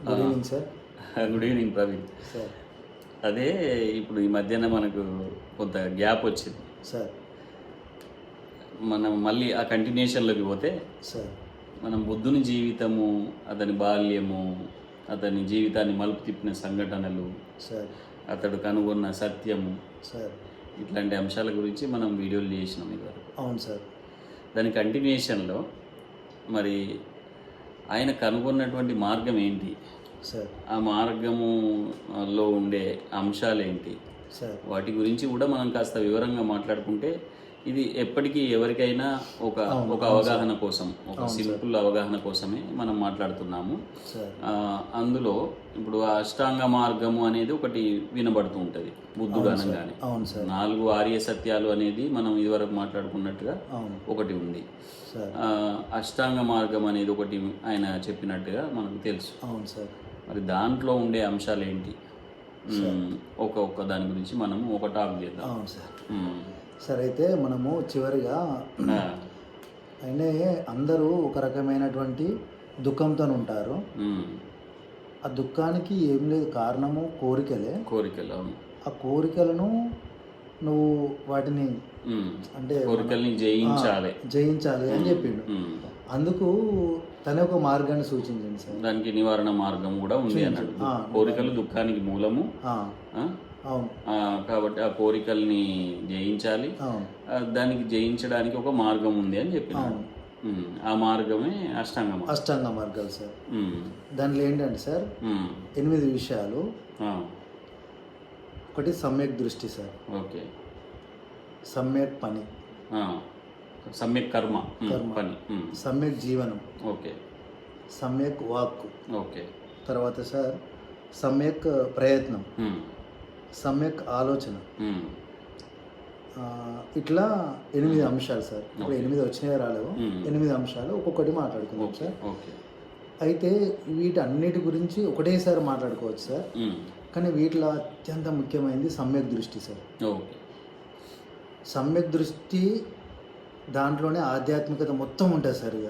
Good evening sir good evening Praveen sir అదే ఇప్పుడు ఈ మధ్యన మనకు కొంత గ్యాప్ వచ్చింది. సార్ మనం మళ్ళీ ఆ కంటిన్యూషన్లోకి పోతే సార్ మనం బుద్ధుని జీవితము అతని బాల్యము అతని జీవితాన్ని మలుపు తిప్పిన సంఘటనలు సార్ అతడు కనుగొన్న సత్యము సార్ ఇట్లాంటి అంశాల గురించి మనం వీడియోలు చేసినాం ఇదివరకు. అవును సార్ దాని కంటిన్యూషన్లో మరి ఆయన కనుగొన్నటువంటి మార్గం ఏంటి? సార్. ఆ మార్గములో ఉండే అంశాలు ఏంటి సార్. వాటి గురించి కూడా మనం కాస్త వివరంగా మాట్లాడుకుంటే ఇది ఎప్పటికీ ఎవరికైనా ఒక ఒక అవగాహన కోసం ఒక సింపుల్ అవగాహన కోసమే మనం మాట్లాడుతున్నాము. అందులో ఇప్పుడు అష్టాంగ మార్గము అనేది ఒకటి వినబడుతూ ఉంటుంది బుద్ధుడు అనగానే. నాలుగు ఆర్య సత్యాలు అనేది మనం ఇదివరకు మాట్లాడుకున్నట్టుగా ఒకటి ఉంది. అష్టాంగ మార్గం అనేది ఒకటి ఆయన చెప్పినట్టుగా మనకు తెలుసు. మరి దాంట్లో ఉండే అంశాలు ఏంటి మ్మ్. ఒక ఒక్క దాని గురించి మనము ఒక టాక్ చేద్దాం. సార్. సార్ అయితే మనము చివరిగా అయినే అందరూ ఒక రకమైనటువంటి దుఃఖంతో ఉంటారు. ఆ దుఃఖానికి ఏం లేదు కారణము కోరికలే. కోరికలు ఆ కోరికలను నువ్వు వాటిని. అంటే కోరికల్ని జయించాలి. జయించాలి అని చెప్పిండు. అందుకు తన ఒక మార్గాన్ని సూచించింది సార్. దానికి నివారణ మార్గం కూడా ఉంది అన్నాడు. కోరికలు దుఃఖానికి మూలము. కాబట్టి ఆ కోరికల్ని జయించాలి. దానికి జయించడానికి ఒక మార్గం ఉంది అని చెప్పినాడు. ఆ మార్గమే అష్టాంగ అష్టాంగ మార్గాలు సార్. దాంట్లో ఏంటంటే సార్. ఎనిమిది విషయాలు ఒకటి సమ్యక్ దృష్టి సార్. ఓకే. సమ్యక్ పని. సమ్యక్ కర్మ. పని. సమ్యక్ జీవనం. ఓకే. సమ్యక్ వాక్ ఓకే. తర్వాత సార్ సమ్యక్ ప్రయత్నం. సమ్యక్ ఆలోచన. ఇట్లా ఎనిమిది అంశాలు సార్. ఇప్పుడు ఎనిమిది వచ్చినాయో రాలేవు. ఎనిమిది అంశాలు ఒక్కొక్కటి మాట్లాడుకుందాం సార్. అయితే వీటన్నిటి గురించి ఒకటేసారి మాట్లాడుకోవచ్చు సార్. కానీ వీటిలో అత్యంత ముఖ్యమైనది సమ్యక్ దృష్టి సార్. సమ్యక్ దృష్టి దాంట్లోనే ఆధ్యాత్మికత మొత్తం ఉంటుంది సార్ ఇక.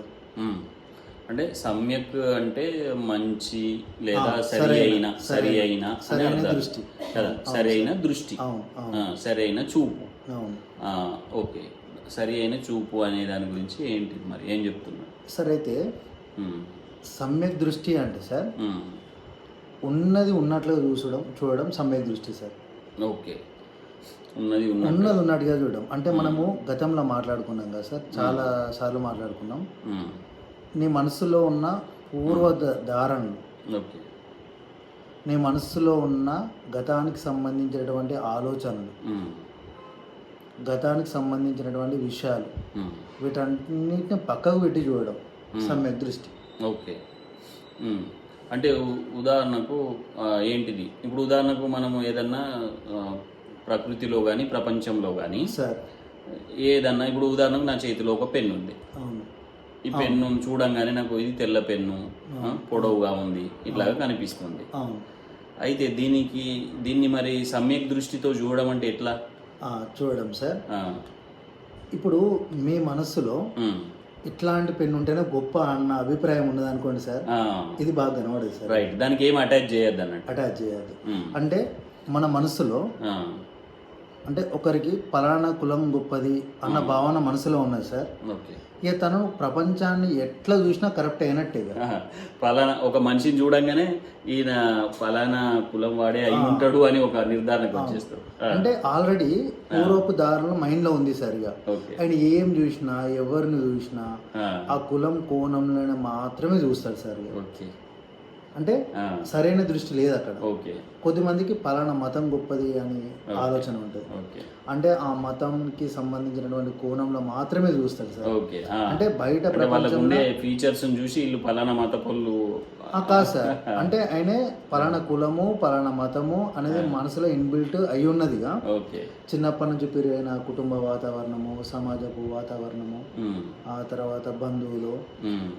అంటే సమ్యక్ అంటే మంచి లేదా సరి సరైన, అయిన సరి అయిన. దృష్టి. కదా సరి. అయిన దృష్టి. సరి అయిన చూపు. ఓకే. సరి అయిన చూపు అనే దాని గురించి ఏంటి మరి? ఏం చెప్తున్నా? సార్ అయితే. సమ్యక్ దృష్టి అంటే సార్. ఉన్నది ఉన్నట్లుగా చూసడం చూడడం సమ్యక్ దృష్టి సార్. ఓకే. ఉన్నది ఉన్నది ఉన్నట్టుగా చూడడం. అంటే మనము గతంలో మాట్లాడుకున్నాం కదా సార్ చాలా సార్లు మాట్లాడుకున్నాం. నీ మనసులో ఉన్న పూర్వ ధారణలు ఓకే. నీ మనస్సులో ఉన్న గతానికి సంబంధించినటువంటి ఆలోచనలు. గతానికి సంబంధించినటువంటి విషయాలు. వీటన్నిటిని పక్కకు పెట్టి చూడడం సమ్యక్ దృష్టి. ఓకే. అంటే ఉదాహరణకు ఏంటిది? ఇప్పుడు ఉదాహరణకు మనము ఏదన్నా ప్రకృతిలో కానీ ప్రపంచంలో కానీ సార్. ఏదన్నా ఇప్పుడు ఉదాహరణకు నా చేతిలో ఒక పెన్ను ఉంది ఈ పెన్ను చూడంగానే నాకు ఇది తెల్ల పెన్ను పొడవుగా ఉంది ఇట్లాగా కనిపిస్తుంది. అయితే దీనికి దీన్ని మరి సమ్యక్ దృష్టితో చూడడం అంటే ఎట్లా? చూడడం సార్. ఇప్పుడు మీ మనస్సులో. ఇట్లాంటి పెన్ను ఉంటేనే గొప్ప అన్న అభిప్రాయం ఉన్నది అనుకోండి సార్ ఇది బాగా కనబడదు సార్. రైట్ దానికి ఏం అటాచ్ చేయొద్దు అన్నట్టు. అటాచ్ మ్మ్. అంటే మన మనసులో అంటే ఒకరికి పలానా కులం గొప్పది అన్న భావన మనసులో ఉన్నది సార్. ఓకే. ఇక తను ప్రపంచాన్ని ఎట్లా చూసినా కరెక్ట్ అయినట్టే. ఫలానా ఒక మనిషిని చూడంగానే ఈయన ఫలానా కులం వాడే అయి ఉంటాడు అని ఒక నిర్ధారణకు వచ్చేస్తాడు అంటే ఆల్రెడీ పూర్వపు దారులు మైండ్లో ఉంది సార్ ఇక ఓకే. ఆయన ఏం చూసినా ఎవరిని చూసినా ఆ, కులం కోణంలోనే మాత్రమే చూస్తాడు సార్ ఇక. ఓకే. అంటే సరైన దృష్టి లేదు అక్కడ. ఓకే. కొద్దిమందికి పలానా మతం గొప్పది అని ఆలోచన ఉంటుంది. అంటే ఆ మతంకి సంబంధించినటువంటి కోణంలో మాత్రమే చూస్తాడు సార్. అంటే బయట ఉండే ఫీచర్స్ చూసి వీళ్ళు ఫలానా మత కాదు సార్. అంటే ఆయనే పలానా కులము పలానా మతము అనేది మనసులో ఇన్బిల్ట్ అయి ఉన్నదిగా. చిన్నప్పటి నుంచి పెరిగిన కుటుంబ వాతావరణము సమాజపు వాతావరణము ఆ తర్వాత బంధువులు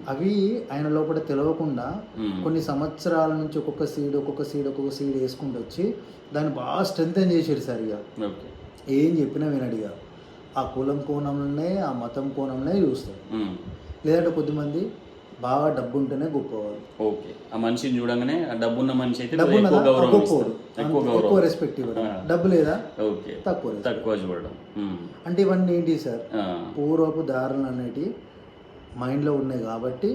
అవి ఆయన లోపల తెలియకుండా కొన్ని సంవత్సరాల నుంచి ఒక్కొక్క సీడ్ ఒక్కొక్క సీడ్ ఒక్కొక్క సీడ్ వేసుకుంటూ వచ్చి దాన్ని బాగా స్ట్రెంగ్ చేసాడు సార్ ఇక. ఏం చెప్పినా వినడిగా ఆ కులం కోణంలోనే ఆ మతం కోణంలోనే చూస్తాడు. లేదంటే కొద్దిమంది బాగా డబ్బు ఉంటేనే గొప్పవాడు ఓకే. ఆ మనిషిని చూడంగానే ఆ డబ్బున్న మనిషి అయితే డబ్బు ఎక్కువ గౌరవం గొప్పవాడు రెస్పెక్ట్ ఇవ్వడం డబ్బు లేదా? ఓకే. తక్కువ. తక్కువ చూడడం. అంటే ఇవన్నీ ఏంటి సార్? పూర్వపు దారులు అనేటివి మైండ్లో ఉన్నాయి కాబట్టి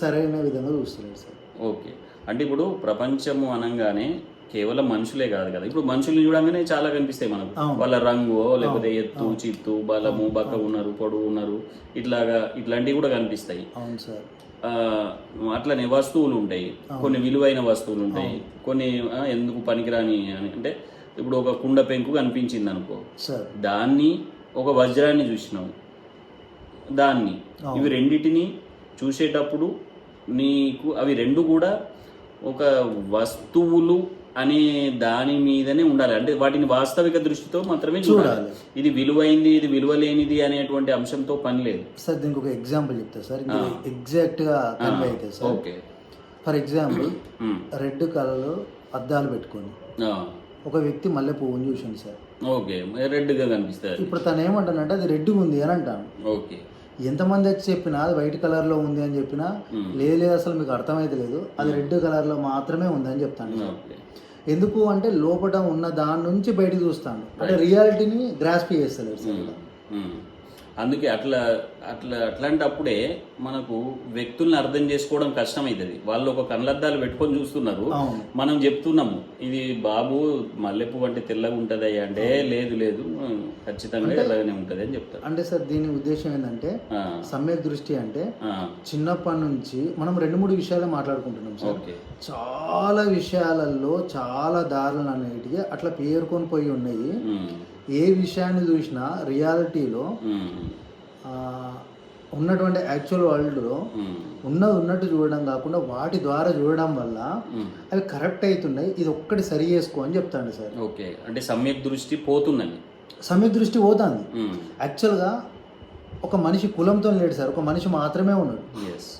సరైన విధంగా చూస్తలేదు సార్. ఓకే. అంటే ఇప్పుడు ప్రపంచము అనగానే కేవలం మనుషులే కాదు కదా. ఇప్పుడు మనుషుల్ని చూడంగానే చాలా కనిపిస్తాయి మనకు. వాళ్ళ రంగు లేకపోతే ఎత్తు చిత్తు బలము బక్క ఉన్నారు పొడుగు ఉన్నారు ఇట్లాగా ఇట్లాంటివి కూడా కనిపిస్తాయి. అట్లనే వస్తువులు ఉంటాయి. కొన్ని విలువైన వస్తువులు ఉంటాయి. కొన్ని ఎందుకు పనికిరాని అని. అంటే ఇప్పుడు ఒక కుండ పెంకు కనిపించింది అనుకో దాన్ని ఒక వజ్రాన్ని చూసినావు. దాన్ని. ఇవి రెండిటిని చూసేటప్పుడు నీకు అవి రెండు కూడా ఒక వస్తువులు అనే దాని మీదనే ఉండాలి. అంటే వాటిని వాస్తవిక దృష్టితో మాత్రమే చూడాలి. ఇది విలువైంది ఇది విలువలేనిది అనేటువంటి అంశంతో పని లేదు. సార్ దీనికి ఒక ఎగ్జాంపుల్ చెప్తా సార్. ఇంకా ఎగ్జాక్ట్గా కన్వే అవుతుంది sir. Okay. For example. Red కలర్లో అద్దాలు పెట్టుకొని. ఒక వ్యక్తి మల్లె పువ్వుని చూసింది సార్. ఓకే. రెడ్గా కనిపిస్తుంది ఇప్పుడు తను ఏమంటానంటే అది రెడ్ ఉంది అని అంటాను. ఓకే. ఎంతమంది వచ్చి చెప్పినా అది వైట్ కలర్లో ఉంది అని చెప్పినా లేదు లేదు అసలు మీకు అర్థమైతే లేదు. అది రెడ్ కలర్లో మాత్రమే ఉంది అని చెప్తాను ఎందుకు అంటే లోపల ఉన్న దాని నుంచి బయటకు చూస్తాను. అంటే రియాలిటీని గ్రాస్ప్ చేస్తలేదు సార్ ఇలా. ఉమ్. అందుకే అట్లా అట్లా అట్లాంటప్పుడే మనకు వ్యక్తుల్ని అర్థం చేసుకోవడం కష్టమవుతుంది వాళ్ళు ఒక కళ్ళద్దాలు పెట్టుకొని చూస్తున్నారు. మనం చెప్తున్నాము ఇది బాబు మల్లెపూ అంటే తెల్లగా ఉంటుంది అంటే లేదు లేదు ఖచ్చితంగా ఎర్రగానే ఉంటుంది అని చెప్తారు. అంటే సార్ దీని ఉద్దేశం ఏంటంటే సమ్యక్ దృష్టి అంటే చిన్నప్పటి నుంచి మనం రెండు మూడు విషయాలు మాట్లాడుకుంటున్నాం సార్. చాలా విషయాలలో చాలా దారులు అనేటివి అట్లా పేర్కొని పోయి ఉన్నాయి. ఏ విషయాన్ని చూసినా రియాలిటీలో ఉన్నటువంటి యాక్చువల్ వరల్డ్లో ఉన్నది ఉన్నట్టు చూడడం కాకుండా వాటి ద్వారా చూడడం వల్ల. అవి కరెక్ట్ అవుతున్నాయి. ఇది ఒక్కటి సరి చేసుకో అని చెప్తాను సార్. ఓకే. అంటే సమ్యక్ దృష్టి పోతుందని సమ్యక్ దృష్టి పోతుంది. యాక్చువల్గా ఒక మనిషి కులంతో లేడు సార్. ఒక మనిషి మాత్రమే ఉన్నాడు. ఎస్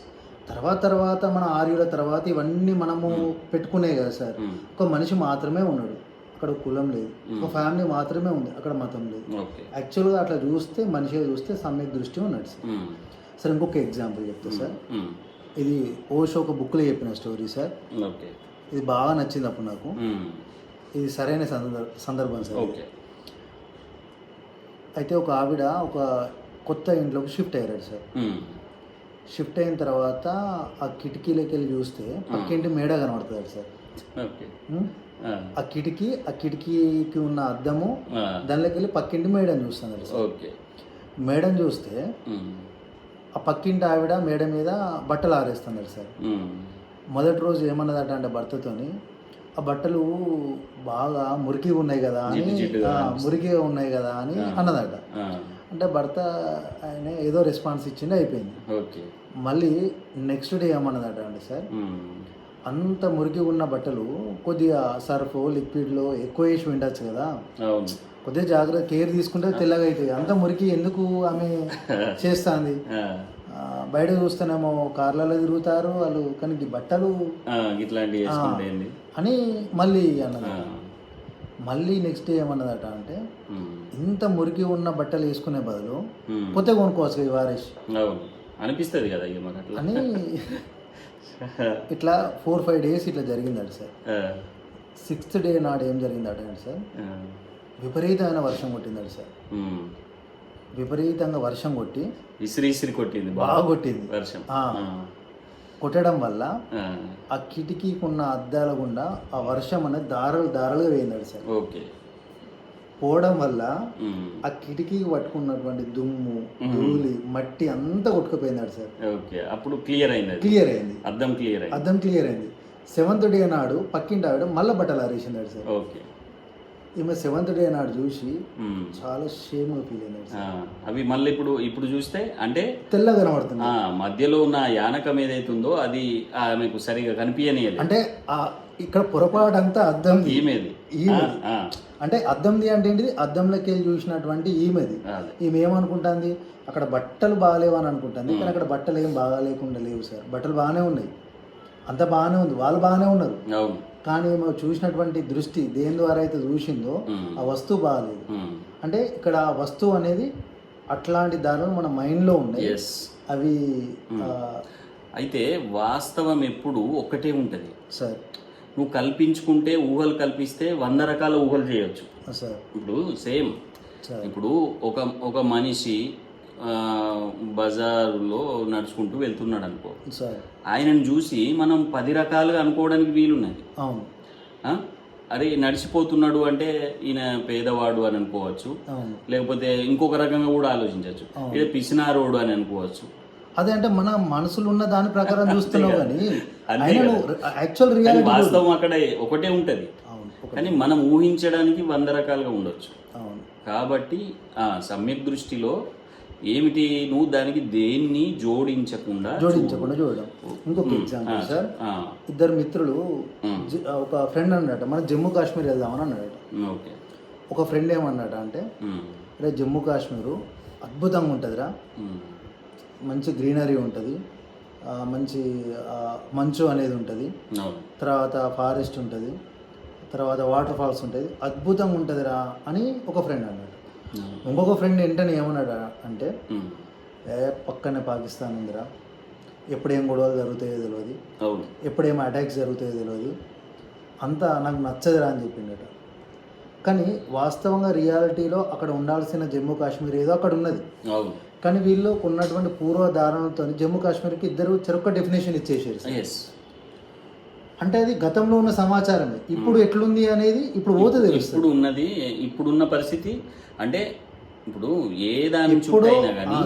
తర్వాత తర్వాత మన ఆర్యుల తర్వాత ఇవన్నీ మనము పెట్టుకునే కదా సార్. ఒక మనిషి మాత్రమే ఉన్నాడు. అక్కడ కులం లేదు. ఒక ఫ్యామిలీ మాత్రమే ఉంది. అక్కడ మతం లేదు. యాక్చువల్గా అట్లా చూస్తే మనిషిగా చూస్తే సమ్యక్ దృష్టి ఉన్నాడు సార్. సార్ ఇంకొక ఎగ్జాంపుల్ చెప్తా సార్. ఇది ఓషో ఒక బుక్లో చెప్పిన స్టోరీ సార్. ఓకే. ఇది బాగా నచ్చింది అప్పుడు నాకు. ఇది సరైన సందర్- సందర్భం సార్. అయితే ఒక ఆవిడ ఒక కొత్త ఇంట్లోకి షిఫ్ట్ అయ్యారు సార్. షిఫ్ట్ అయిన తర్వాత ఆ కిటికీలోకి వెళ్ళి చూస్తే పక్కింటి మేడ కనబడుతుంది సార్? ఆ, కిటికీ ఆ కిటికీకి ఉన్న అద్దము దానిలోకి వెళ్ళి పక్కింటి మేడని చూస్తున్నారు సార్ ఓకే. మేడం చూస్తే ఆ పక్కింటి ఆవిడ మేడ మీద బట్టలు ఆరేస్తున్నారు సార్ మొదటి రోజు ఏమన్నదట అంటే భర్తతోని ఆ బట్టలు బాగా మురికి ఉన్నాయి కదా అని మురికిగా ఉన్నాయి కదా అని అన్నదట. అంటే భర్త ఆయన ఏదో రెస్పాన్స్ ఇచ్చింది అయిపోయింది. ఓకే. మళ్ళీ నెక్స్ట్ డే ఏమన్నదట అండి సార్ అంత మురికి ఉన్న బట్టలు కొద్దిగా సర్ఫ్ లిక్విడ్లో ఎక్కువ వేసి ఉండొచ్చు కదా. కొద్దిగా జాగ్రత్త కేర్ తీసుకుంటే తెల్లగా అవుతాయి అంత మురికి ఎందుకు ఆమె చేస్తుంది? బయట చూస్తేనేమో కార్లలో తిరుగుతారు వాళ్ళు కానీ బట్టలు ఇట్లాంటివి అని మళ్ళీ అన్నది. మళ్ళీ నెక్స్ట్ ఏమన్నదట అంటే ఇంత మురికి ఉన్న బట్టలు వేసుకునే బదులు ఉమ్, కొత్త కొనుక్కోవచ్చు ఈ అవును. అనిపిస్తుంది కదా అని ఇట్లా ఫోర్ ఫైవ్ డేస్ ఇట్లా జరిగిందట సార్. సిక్స్త్ డే నాడు ఏం జరిగిందట సార్ విపరీతమైన వర్షం కొట్టిందట సార్. విపరీతంగా వర్షం కొట్టి ఇసిరి ఇసిరి కొట్టింది బాగా కొట్టింది. వర్షం. కొట్టడం వల్ల ఆ, ఆ కిటికీకి ఉన్న అద్దాల గుండా ఆ వర్షం అనేది దారలు దారలుగా వేయిందట సార్. ఓకే. పోవడం వల్ల ఆ కిటికీకి పట్టుకున్నటువంటి దుమ్ము ధూళి మట్టి అంతా కొట్టుకుపోయిందట సార్. ఓకే. అప్పుడు క్లియర్ అయింది క్లియర్ అయింది. అద్దం క్లియర్ అయింది. అద్దం క్లియర్ అయింది. సెవెంత్ డే నాడు పక్కింటి ఆవిడ మళ్ళీ బట్టలు ఆరేసిందాడు సార్. ఓకే. ఈమె సెవెంత్ డే నాడు చూసి చాలా షేమ్గా ఫీల్ అయింది ఆ, అవి మళ్ళీ ఇప్పుడు ఇప్పుడు చూస్తే అంటే తెల్లగా కనబడుతుంది మధ్యలో ఉన్న యానకం ఏదైతుందో అది ఆమెకు సరిగా కనిపించనియలేదు అంటే ఆ ఇక్కడ పొరపాటు అంతా అద్దంది ఈమెది. ఈమెది. అంటే అద్దంది అంటే ఏంటిది? అద్దంలోకి వెళ్ళి చూసినటువంటి ఈమెది. ఈమె ఏమనుకుంటుంది అక్కడ బట్టలు బాగాలేవు అని అనుకుంటుంది కానీ అక్కడ బట్టలు ఏం బాగాలేకుండా లేవు సార్. బట్టలు బాగానే ఉన్నాయి. అంత బాగానే ఉంది. వాళ్ళు బాగానే ఉన్నారు. కానీ ఈమె చూసినటువంటి దృష్టి దేని ద్వారా అయితే చూసిందో ఆ వస్తువు బాగాలేదు. అంటే ఇక్కడ ఆ వస్తువు అనేది అట్లాంటి దారులు మన మైండ్లో ఉన్నాయి. అవి అయితే వాస్తవం ఎప్పుడు ఒక్కటే ఉంటుంది. సార్. నువ్వు కల్పించుకుంటే ఊహలు కల్పిస్తే వంద రకాల ఊహలు చేయొచ్చు. ఇప్పుడు సేమ్. ఇప్పుడు ఒక ఒక మనిషి ఆ, బజారులో నడుచుకుంటూ వెళ్తున్నాడు అనుకో ఆయనను చూసి మనం పది రకాలుగా అనుకోవడానికి వీలున్నది? అరే నడిచిపోతున్నాడు అంటే ఈయన పేదవాడు అని అనుకోవచ్చు. లేకపోతే ఇంకొక రకంగా కూడా ఆలోచించవచ్చు. పిసినారోడు అని అనుకోవచ్చు. అదే అంటే మన మనసులో ఉన్న దాని ప్రకారం చూస్తున్నావు కానీ యాక్చువల్ రియాలిటీ వాస్తవం అక్కడ ఒకటే ఉంటది. కానీ మనం ఊహించడానికి వంద రకాలుగా ఉండొచ్చు. అవును. కాబట్టి ఆ సమ్యక్ దృష్టిలో ఏమిటి నువ్వు దానికి దేన్ని జోడించకుండా జోడించకుండా చూడడం. ఇంకొక ఎగ్జాంపుల్ సార్. ఇద్దరు మిత్రులు ఒక ఫ్రెండ్ అన్నట మన జమ్మూ కాశ్మీర్ వెళ్దామని అన్నాడట. ఓకే. ఒక ఫ్రెండ్ ఏమన్నాట అంటే ఉమ్, రే జమ్మూ కాశ్మీరు అద్భుతంగా ఉంటుందిరా. మంచి గ్రీనరీ ఉంటుంది. మంచి మంచు అనేది ఉంటుంది. తర్వాత ఫారెస్ట్ ఉంటుంది. తర్వాత వాటర్ ఫాల్స్ ఉంటుంది. అద్భుతంగా ఉంటుందిరా అని ఒక ఫ్రెండ్ అన్నాడు. ఇంకొక ఫ్రెండ్ వెంటనే ఏమన్నాడు అంటే ఏ పక్కనే పాకిస్తాన్ ఉందిరా. ఎప్పుడేం గొడవలు జరుగుతాయో తెలియదు ఎప్పుడేం అటాక్స్ జరుగుతాయో తెలియదు అంతా నాకు నచ్చదురా అని చెప్పిండట. కానీ వాస్తవంగా రియాలిటీలో అక్కడ ఉండాల్సిన జమ్మూ కాశ్మీర్ ఏదో అక్కడ ఉన్నది. కానీ వీళ్ళు ఉన్నటువంటి పూర్వధారణలతో జమ్మూ కాశ్మీర్కి ఇద్దరు చెరొక డెఫినేషన్ ఇచ్చేసారు అంటే అది గతంలో ఉన్న సమాచారమే. ఇప్పుడు ఎట్లుంది అనేది ఇప్పుడు పోతే తెలుస్తుంది. ఇప్పుడు ఉన్నది ఇప్పుడున్న పరిస్థితి అంటే ఇప్పుడు ఏ దాని ఇప్పుడు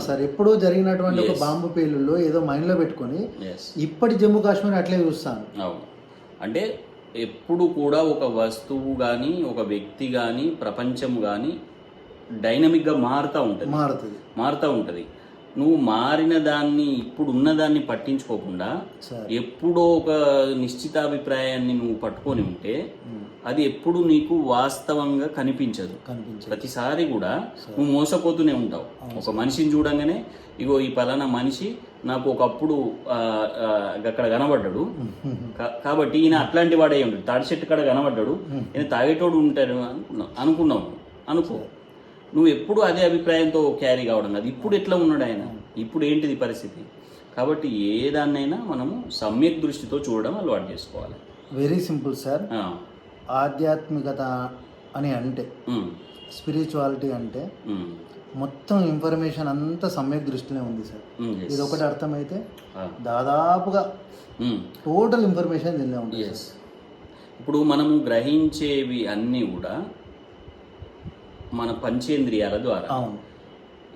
సార్ ఎప్పుడో జరిగినటువంటి ఒక. బాంబు పేలుల్లో ఏదో మైండ్లో పెట్టుకొని ఎస్ ఇప్పటి జమ్మూ కాశ్మీర్ అట్లే చూస్తాను. అంటే ఎప్పుడు కూడా ఒక వస్తువు కానీ ఒక వ్యక్తి కానీ ప్రపంచం కానీ డైనమిక్గా మారుతూ ఉంటుంది. మారుతుంది. మారుతూ ఉంటుంది. నువ్వు మారిన దాన్ని ఇప్పుడు ఉన్న దాన్ని పట్టించుకోకుండా ఎప్పుడో ఒక నిశ్చితాభిప్రాయాన్ని నువ్వు పట్టుకొని ఉంటే అది ఎప్పుడు నీకు వాస్తవంగా కనిపించదు. కనిపించదు. ప్రతిసారి కూడా నువ్వు మోసపోతూనే ఉంటావు. ఒక మనిషిని చూడంగానే ఇగో ఈ పలానా మనిషి నాకు ఒకప్పుడు అక్కడ కనబడ్డాడు. కాబట్టి ఈయన అట్లాంటి వాడే ఉంటాడు తాడి చెట్టు కాడ కనబడ్డాడు. ఈయన తాగేటోడు ఉంటాడు అనుకున్నావు అనుకో. నువ్వు ఎప్పుడు అదే అభిప్రాయంతో క్యారీ కావడం కాదు. ఇప్పుడు ఎట్లా ఉన్నాడు ఆయన? ఇప్పుడు ఏంటిది పరిస్థితి? కాబట్టి ఏ దాన్నైనా మనము సమ్యక్ దృష్టితో చూడడం అలవాటు చేసుకోవాలి. వెరీ సింపుల్ సార్ ఆధ్యాత్మికత అని అంటే స్పిరిచువాలిటీ అంటే మొత్తం ఇన్ఫర్మేషన్ అంతా సమ్యక్ దృష్టిలో ఉంది సార్. ఇది ఒకటి అర్థమైతే దాదాపుగా. టోటల్ ఇన్ఫర్మేషన్ దీనిలో ఉంటుంది ఇప్పుడు మనము గ్రహించేవి అన్నీ కూడా మన పంచేంద్రియాల ద్వారా.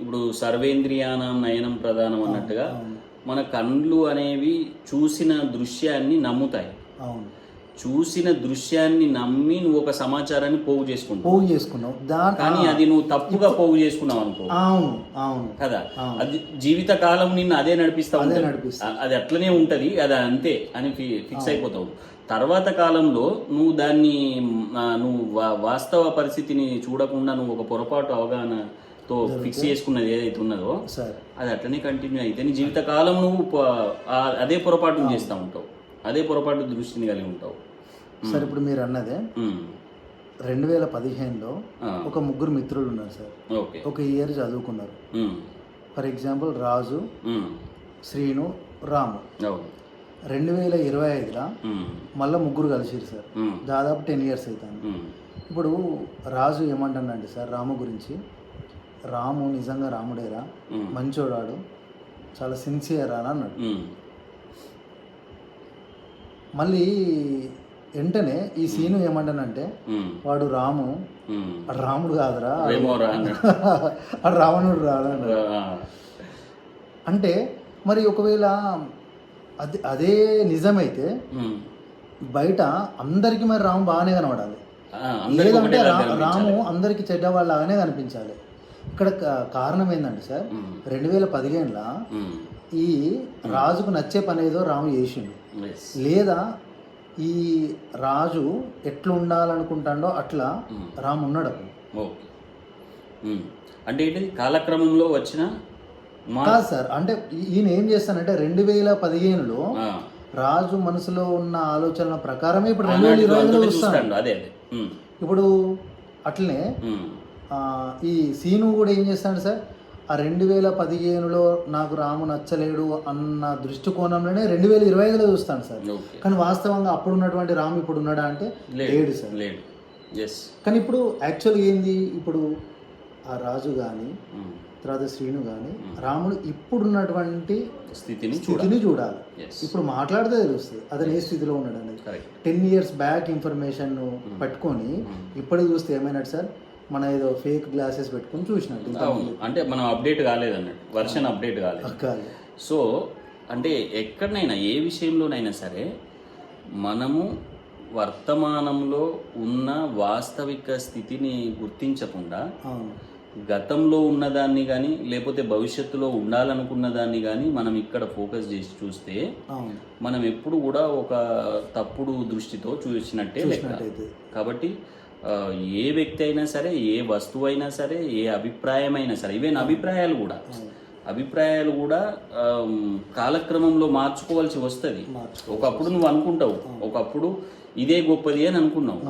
ఇప్పుడు సర్వేంద్రియానం నయనం ప్రధానం అన్నట్టుగా మన కండ్లు అనేవి చూసిన దృశ్యాన్ని నమ్ముతాయి. అవును. చూసిన దృశ్యాన్ని నమ్మి నువ్వు ఒక సమాచారాన్ని పోగు చేసుకుంటావు పోగు చేసుకున్నావు. కానీ అది నువ్వు తప్పుగా పోగు చేసుకున్నావు అనుకో. అవును అవును. కదా. అది జీవిత కాలం నిన్ను అదే నడిపిస్తా అదే అది అట్లనే ఉంటది అది అంతే అని ఫిక్స్ అయిపోతావు. తర్వాత కాలంలో నువ్వు దాన్ని నువ్వు వాస్తవ పరిస్థితిని చూడకుండా నువ్వు ఒక పొరపాటు అవగాహనతో ఫిక్స్ చేసుకున్నది ఏదైతే ఉన్నదో అది అట్లనే కంటిన్యూ అయితే నీ జీవిత కాలం నువ్వు అదే పొరపాటు చేస్తూ ఉంటావు. అదే పొరపాటు దృష్టిని కలిగి ఉంటావు. సార్ ఇప్పుడు మీరు అన్నదే. రెండు వేల పదిహేనులో ఒక ముగ్గురు మిత్రులు ఉన్నారు సార్ ఒక ఇయర్ చదువుకున్నారు. For example Raju. Srinu Ramu రెండు వేల ఇరవై ఐదులో. మళ్ళీ ముగ్గురు కలిసిరు సార్. దాదాపు టెన్ ఇయర్స్ అవుతాను. ఇప్పుడు రాజు ఏమంటానండి సార్ రాము గురించి రాము నిజంగా రాముడేరా. మంచోడాడు చాలా సిన్సియర్ అని అన్నాడు. మళ్ళీ వెంటనే ఈ సీను ఏమంటానంటే. వాడు రాము రాముడు కాదురా రావణుడు రాడు అంటే మరి ఒకవేళ అది అదే నిజమైతే. బయట అందరికీ మరి రాము బాగానే కనబడాలి లేదంటే కనిపించాలి. రాము అందరికి చెడ్డవాళ్ళలాగానే కనిపించాలి ఇక్కడ కారణం ఏంటంటే సార్. రెండు వేల పదిహేనులో. ఈ రాజుకు నచ్చే పని ఏదో రాము చేసిండు. లేదా ఈ రాజు ఎట్లా ఉండాలనుకుంటాడో అట్లా. రాము ఉన్నాడు. ఓకే. అంటే ఏంటిది కాలక్రమంలో వచ్చిన కాదు సార్ అంటే ఈయన ఏం చేస్తానంటే రెండు వేల పదిహేనులో రాజు మనసులో ఉన్న ఆలోచనల ప్రకారమే ఇప్పుడు రెండు వేల ఇరవై చూస్తాడు అదే. ఇప్పుడు అట్లనే ఈ సీను కూడా ఏం చేస్తాడు సార్ ఆ రెండు వేల పదిహేనులో నాకు రాము నచ్చలేడు అన్న దృష్టికోణంలోనే రెండు వేల ఇరవై ఐదులో చూస్తాను సార్. కానీ వాస్తవంగా అప్పుడు ఉన్నటువంటి రాము ఇప్పుడు ఉన్నాడా అంటే లేడు సార్. లేడు ఎస్ కానీ ఇప్పుడు యాక్చువల్గా ఏంది? ఇప్పుడు ఆ రాజు కానీ తర్వాత శ్రీను కానీ రాముడు ఇప్పుడున్నటువంటి స్థితిని స్థితిని చూడాలి. ఇప్పుడు మాట్లాడితే తెలుస్తుంది. అతను ఏ స్థితిలో ఉన్నాడు అనేది. టెన్ ఇయర్స్ బ్యాక్ ఇన్ఫర్మేషన్ పట్టుకొని ఇప్పటికి చూస్తే ఏమైనట్టు సార్? మన ఏదో ఫేక్ గ్లాసెస్ పెట్టుకొని చూసినట్టు అంటే మనం అప్డేట్ కాలేదు అన్నట్టు. వర్షన్ అప్డేట్ కాలేదు. సో అంటే ఎక్కడనైనా ఏ విషయంలోనైనా సరే మనము వర్తమానంలో ఉన్న వాస్తవిక స్థితిని గుర్తించకుండా గతంలో ఉన్నదాన్ని కానీ లేకపోతే భవిష్యత్తులో ఉండాలనుకున్న దాన్ని కానీ మనం ఇక్కడ ఫోకస్ చేసి చూస్తే మనం ఎప్పుడు కూడా ఒక తప్పుడు దృష్టితో చూసినట్టే కాబట్టి ఏ వ్యక్తి అయినా సరే ఏ వస్తువు అయినా సరే ఏ అభిప్రాయం అయినా సరే ఈవెన్ అభిప్రాయాలు కూడా. అభిప్రాయాలు కూడా కాలక్రమంలో మార్చుకోవాల్సి వస్తుంది. ఒకప్పుడు నువ్వు అనుకుంటావు. ఒకప్పుడు ఇదే గొప్పది అని అనుకున్నావు.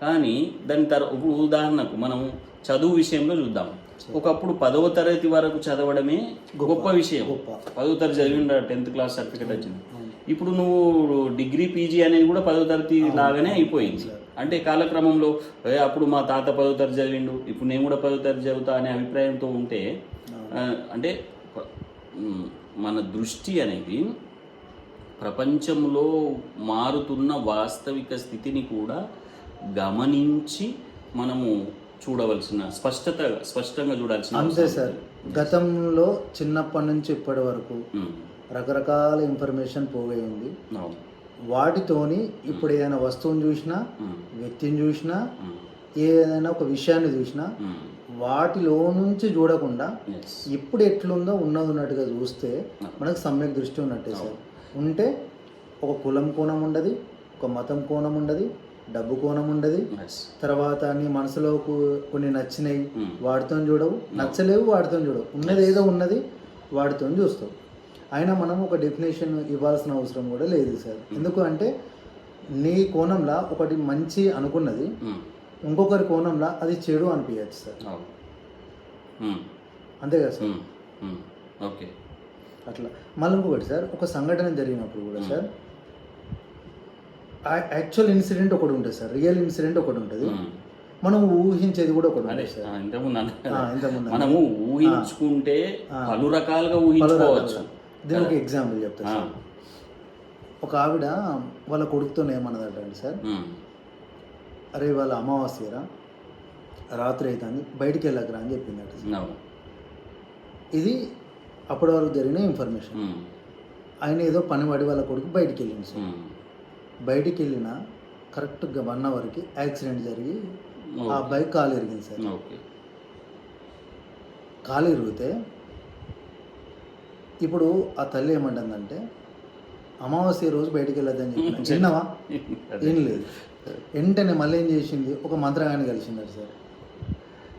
కానీ దాని తర ఇప్పుడు ఉదాహరణకు మనం చదువు విషయంలో చూద్దాం. ఒకప్పుడు పదవ తరగతి వరకు చదవడమే గొప్ప. విషయం. పదవ తరగతి చదివిన టెన్త్ క్లాస్ సర్టిఫికేట్ వచ్చింది. ఇప్పుడు నువ్వు డిగ్రీ పీజీ అనేది కూడా పదో తరగతి లాగానే అయిపోయింది. అంటే కాలక్రమంలో "ఏ, అప్పుడు మా తాత పదో తరగతి చదివిండు ఇప్పుడు నేను కూడా పదో తరగతి చదువుతా అనే అభిప్రాయంతో ఉంటే అంటే మన దృష్టి అనేది ప్రపంచంలో మారుతున్న వాస్తవిక స్థితిని కూడా గమనించి మనము చూడవలసిన స్పష్టత స్పష్టంగా చూడాల్సిన అంతే సార్. గతంలో చిన్నప్పటి నుంచి ఇప్పటి వరకు రకరకాల ఇన్ఫర్మేషన్ పోగై ఉంది. వాటితోని ఇప్పుడు ఏదైనా వస్తువుని చూసినా వ్యక్తిని చూసినా ఏదైనా ఒక విషయాన్ని చూసినా వాటిలో నుంచి చూడకుండా. ఇప్పుడు ఎట్లుందో ఉన్నది ఉన్నట్టుగా చూస్తే మనకు సమ్యక్ దృష్టి ఉన్నట్టే సార్. ఉంటే ఒక కులం కోణం ఉండదు ఒక మతం కోణం ఉండదు డబ్బు కోణం ఉండదు. తర్వాత నీ మనసులో కొన్ని నచ్చినాయి Hmm. వాటితో చూడవు నచ్చలేవు వాటితో చూడవు. ఉన్నది ఏదో ఉన్నది వాటితో చూస్తావు. అయినా మనం ఒక డెఫినేషన్ ఇవ్వాల్సిన అవసరం కూడా లేదు సార్ ఎందుకు అంటే నీ కోణంలో ఒకటి మంచి అనుకున్నది ఉమ్, ఇంకొకరి కోణంలో అది చెడు అనిపించచ్చు సార్ అవును. ఉమ్, అంతే కదా సార్ ఓకే అట్లా. మళ్ళీ ఇంకొకటి సార్ ఒక సంఘటన జరిగినప్పుడు కూడా సార్ యాక్చువల్ ఇన్సిడెంట్ ఒకటి ఉంటుంది సార్ రియల్ ఇన్సిడెంట్ ఒకటి ఉంటుంది. మనం ఊహించేది కూడా ఒకటి ఉంటుంది సార్ ఆ, ఇంతకుముందు ఇంతకుముందు మనము ఊహించుకుంటే పలు రకాలుగా ఊహించుకోవచ్చు. దీని ఒక ఎగ్జాంపుల్ చెప్తా ఆ, సార్ ఒక ఆవిడ వాళ్ళ కొడుకుతో ఏమన్నదటండి సార్? అరే వాళ్ళ అమావాస్యరా రాత్రి అవుతుంది బయటికి వెళ్ళకరా అని చెప్పిందట. ఇది అప్పటి వరకు జరిగిన ఇన్ఫర్మేషన్ ఆయన ఏదో పని పడి వాళ్ళ కొడుకు బయటికి వెళ్ళింది సార్. బయటికి వెళ్ళిన కరెక్ట్గా వన్ అవర్కి యాక్సిడెంట్ జరిగి ఆ. అబ్బాయి కాలు ఇరిగింది సార్. కాలు ఇరిగితే ఇప్పుడు ఆ తల్లి ఏమంటుందంటే అమావాస్య రోజు బయటికి వెళ్ళొద్దని చెప్పిన చిన్నవా. ఏం లేదు. వెంటనే మళ్ళీ ఏం చేసింది? ఒక మంత్రగాడిని కలిసిందట సార్.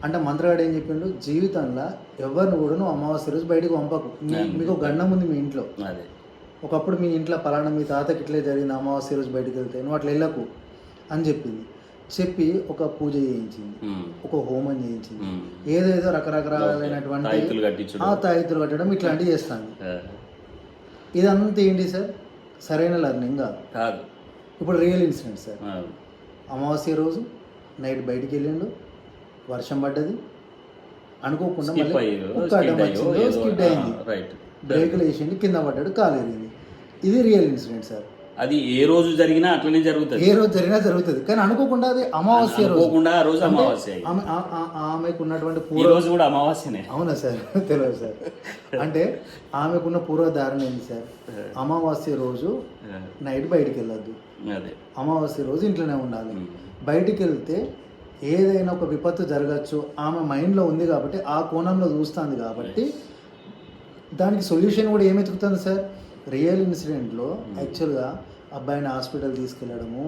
అంటే మంత్రగాడు ఏం చెప్పిండు? జీవితంలో ఎవరిని కూడా నువ్వు అమావాస్య రోజు బయటకు పంపకు. మీకు గండం ఉంది మీ ఇంట్లో. అదే. ఒకప్పుడు మీ ఇంట్లో పలానా మీ తాతకి ఇట్లే జరిగింది అమావాస్య రోజు బయటకు వెళ్తే. నువ్వు అట్లా వెళ్ళకు అని చెప్పింది. చెప్పి ఒక పూజ చేయించింది. ఒక హోమం చేయించింది. ఏదేదో రకరకాలైనటువంటి తాయితులు కట్టడం ఇట్లాంటివి చేస్తాను. ఇదంతా ఏంటి సార్? సరైన లర్నింగ్ కాదు. ఇప్పుడు రియల్ ఇన్సిడెంట్ సార్. అమావాస్య రోజు నైట్ బయటికి వెళ్ళిండు. వర్షం పడ్డది. అనుకోకుండా స్కిడ్ అయింది. బ్రేకులు వేసిండు కింద పడ్డాడు కాలు ఎరిగింది. ఇది రియల్ ఇన్సిడెంట్ సార్. అది ఏ రోజు జరిగినా అట్లనే జరుగుతుంది. ఏ రోజు జరిగినా జరుగుతుంది. కానీ అనుకోకుండా అది అమావాస్య రోజు. అనుకోకుండా ఆ రోజు అమావాస్య ఆమెకు ఉన్నటువంటి పూర్వ రోజు కూడా అమావాస్యనే. అవునా సార్? తెలియదు సార్. అంటే ఆమెకున్న పూర్వధారణ ఏంటి సార్? అమావాస్య రోజు నైట్ బయటికి వెళ్ళొద్దు అదే. అమావాస్య రోజు ఇంట్లోనే ఉండాలి. బయటికి వెళ్తే ఏదైనా ఒక విపత్తు జరగచ్చు. ఆమె మైండ్లో ఉంది కాబట్టి ఆ కోణంలో చూస్తుంది కాబట్టి దానికి సొల్యూషన్ కూడా ఏమి వెతుకుతుంది సార్? రియల్ ఇన్సిడెంట్లో యాక్చువల్గా అబ్బాయిని హాస్పిటల్ తీసుకెళ్ళడము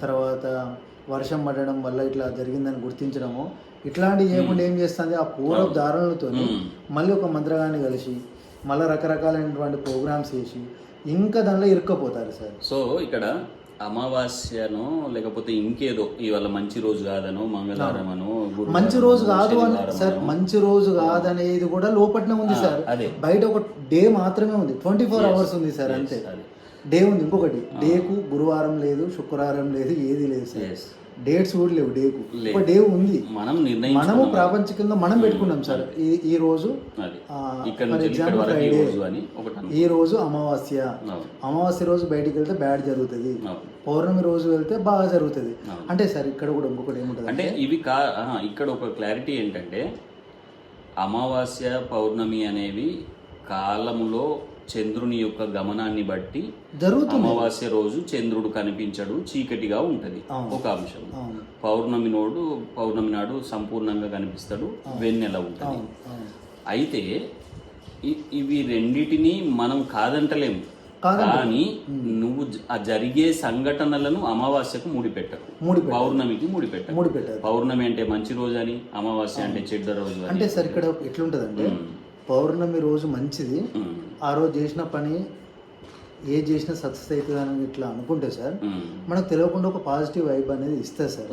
తర్వాత వర్షం పడడం వల్ల ఇట్లా జరిగిందని గుర్తించడము ఇట్లాంటివి చేయకుండా ఏం చేస్తుంది? ఆ పూర్వ ఉమ్, మళ్ళీ ఒక మంత్రగాన్ని కలిసి మళ్ళీ రకరకాలైనటువంటి ప్రోగ్రామ్స్ చేసి ఇంకా దానిలో ఇరుక్కపోతారు సార్. సో ఇక్కడ అమావాస్యనో లేకపోతే ఇంకేదో ఇవాళ మంచి రోజు కాదనో మంగళవారమనో గురువారమనో, మంచి రోజు కాదు అని. సార్ మంచి రోజు కాదనేది కూడా లోపట్నే ఉంది సార్ అదే. బయట ఒక డే మాత్రమే ఉంది ట్వంటీ ఫోర్ అవర్స్ ఉంది సార్ అంతే. డే ఉంది ఇంకొకటి డేకు గురువారం లేదు శుక్రవారం లేదు ఏది లేదు సార్. డేట్స్ కూడా లేవు డేకు. ఒక డే ఉంది మనం మనము నిర్ణయించుకున్నాం ప్రాపంచికంగా మనం పెట్టుకున్నాం సార్ ఈ ఈ రోజు వరకు ఈ. రోజు అని ఒకటి అనుకో. ఈ రోజు అమావాస్య. అమావాస్య రోజు బయటికి వెళ్తే బ్యాడ్ జరుగుతుంది. పౌర్ణమి రోజు వెళ్తే బాగా జరుగుతుంది. అంటే సార్ ఇక్కడ కూడా ఇంకొకటి ఏముంటుంది అంటే ఇవి కా ఇక్కడ ఒక క్లారిటీ ఏంటంటే అమావాస్య పౌర్ణమి అనేవి కాలములో చంద్రుని యొక్క గమనాన్ని బట్టి జరుగుతుంది. అమావాస్య రోజు చంద్రుడు కనిపించడు చీకటిగా ఉంటది. ఒక అంశం. పౌర్ణమి నోడు పౌర్ణమి నాడు సంపూర్ణంగా కనిపిస్తాడు వెన్నెల ఉంటుంది. అయితే ఇవి రెండిటిని మనం కాదంటలేము. కానీ నువ్వు ఆ జరిగే సంఘటనలను అమావాస్యకు ముడిపెట్టాలి. పౌర్ణమికి ముడిపెట్టకు. మూడు పెట్టారు పౌర్ణమి అంటే మంచి రోజు అని అమావాస్య అంటే చెడ్డ రోజు అంటే సార్ ఇక్కడ ఎట్లుంటదంటే. పౌర్ణమి రోజు మంచిది. ఆ రోజు చేసిన పని ఏ చేసినా సక్సెస్ అవుతుంది అని ఇట్లా అనుకుంటే సార్. మనకు తెలియకుండా ఒక పాజిటివ్ వైబ్ అనేది ఇస్తుంది సార్.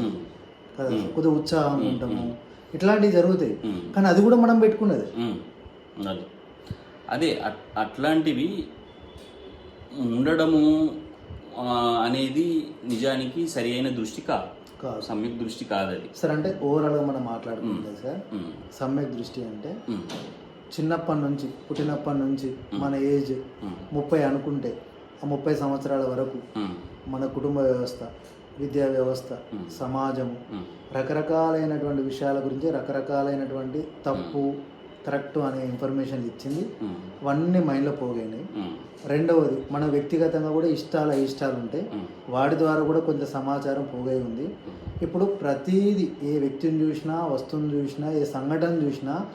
కదా? కొద్దిగా ఉత్సాహం ఉంటాము ఇట్లాంటివి జరుగుతాయి. కానీ అది కూడా మనం పెట్టుకున్నది. అది అదే అట్- అట్లాంటివి ఉండడము అనేది నిజానికి సరి అయిన దృష్టి కాదు సమ్యక్ దృష్టి కాదు అది సార్ అంటే ఓవరాల్గా మనం మాట్లాడుకుంటే సార్. సమ్యక్ దృష్టి అంటే. చిన్నప్పటి నుంచి పుట్టినప్పటి నుంచి మన ఏజ్. ముప్పై అనుకుంటే ఆ ముప్పై సంవత్సరాల వరకు. మన కుటుంబ వ్యవస్థ విద్యా వ్యవస్థ సమాజము. రకరకాలైనటువంటి విషయాల గురించి రకరకాలైనటువంటి తప్పు కరెక్ట్ అనే ఇన్ఫర్మేషన్ ఇచ్చింది. అవన్నీ మైండ్లో పోగాయినాయి ఉమ్. రెండవది మన వ్యక్తిగతంగా కూడా ఇష్టాలు అయిష్టాలు ఉంటాయి. వాటి ద్వారా కూడా కొంత సమాచారం పోగై ఉంది ఇప్పుడు ప్రతీది ఏ వ్యక్తిని చూసినా వస్తువుని చూసినా ఏ సంఘటన చూసినా.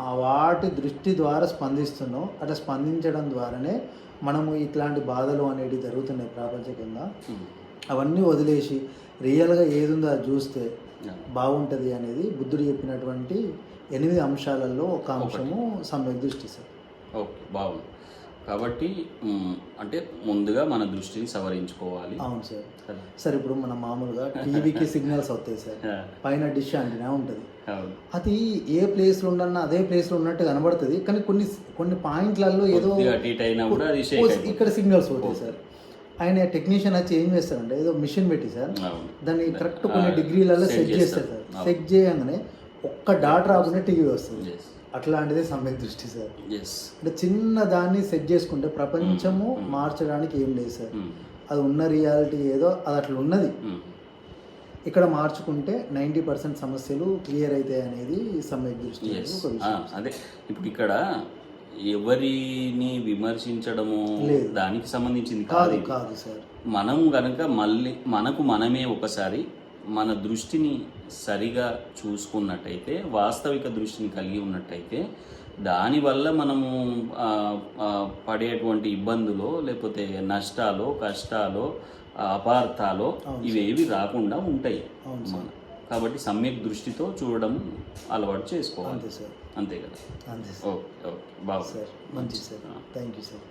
ఆ వాటి దృష్టి ద్వారా స్పందిస్తున్నాం అట్లా స్పందించడం ద్వారానే మనము ఇట్లాంటి బాధలు అనేవి జరుగుతున్నాయి ప్రాపంచికంగా. అవన్నీ వదిలేసి రియల్గా ఏది ఉందో అది చూస్తే. బాగుంటుంది అనేది బుద్ధుడు చెప్పినటువంటి ఎనిమిది అంశాలలో ఒక అంశము సమ్యక్ దృష్టి సార్. ఓకే బాగుంది. కాబట్టి అంటే ముందుగా మన దృష్టిని సవరించుకోవాలి. అవును సార్? సార్ ఇప్పుడు మన మామూలుగా టీవీకి సిగ్నల్స్ వస్తాయి సార్. పైన డిష్ అంటేనే ఉంటుంది. అది ఏ ప్లేస్లో ఉండన్నా అదే ప్లేస్లో ఉన్నట్టు కనబడుతుంది. కానీ కొన్ని కొన్ని పాయింట్లలో ఏదో. ఇక్కడ సిగ్నల్స్ పోతాయి సార్. ఆయన టెక్నీషియన్ వచ్చి ఏం చేస్తారంటే ఏదో మిషన్ పెట్టి సార్ దాన్ని కరెక్ట్ కొన్ని డిగ్రీలలో సెట్ చేస్తారు. సార్. సెట్ చేయగానే ఒక్క డాట్ రాకుండా టీవీ వస్తుంది. అట్లాంటిదే సమ్యక్ దృష్టి సార్. అంటే చిన్న దాన్ని సెట్ చేసుకుంటే ప్రపంచము మార్చడానికి ఏం లేదు సార్. అది ఉన్న రియాలిటీ ఏదో అది అట్లా ఉన్నది. ఇక్కడ మార్చుకుంటే నైంటీ పర్సెంట్ సమస్యలు క్లియర్ అవుతాయి అనేది సమ్యక్ దృష్టి. అదే. ఇప్పుడు ఇక్కడ ఎవరిని విమర్శించడము. దానికి సంబంధించింది కాదు కాదు సార్. మనం గనక మళ్ళీ మనకు మనమే ఒకసారి మన దృష్టిని సరిగా చూసుకున్నట్టయితే వాస్తవిక దృష్టిని కలిగి ఉన్నట్టయితే దానివల్ల మనము పడేటువంటి ఇబ్బందులో లేకపోతే నష్టాలు కష్టాలు అపార్థాలు ఇవేవి రాకుండా ఉంటాయి కాబట్టి సమ్యక్ దృష్టితో చూడడం అలవాటు చేసుకోవాలి. సార్. అంతే కదా అంతే సార్ ఓకే ఓకే బాగుంది సార్ మంచిది సార్ థ్యాంక్ యూ సార్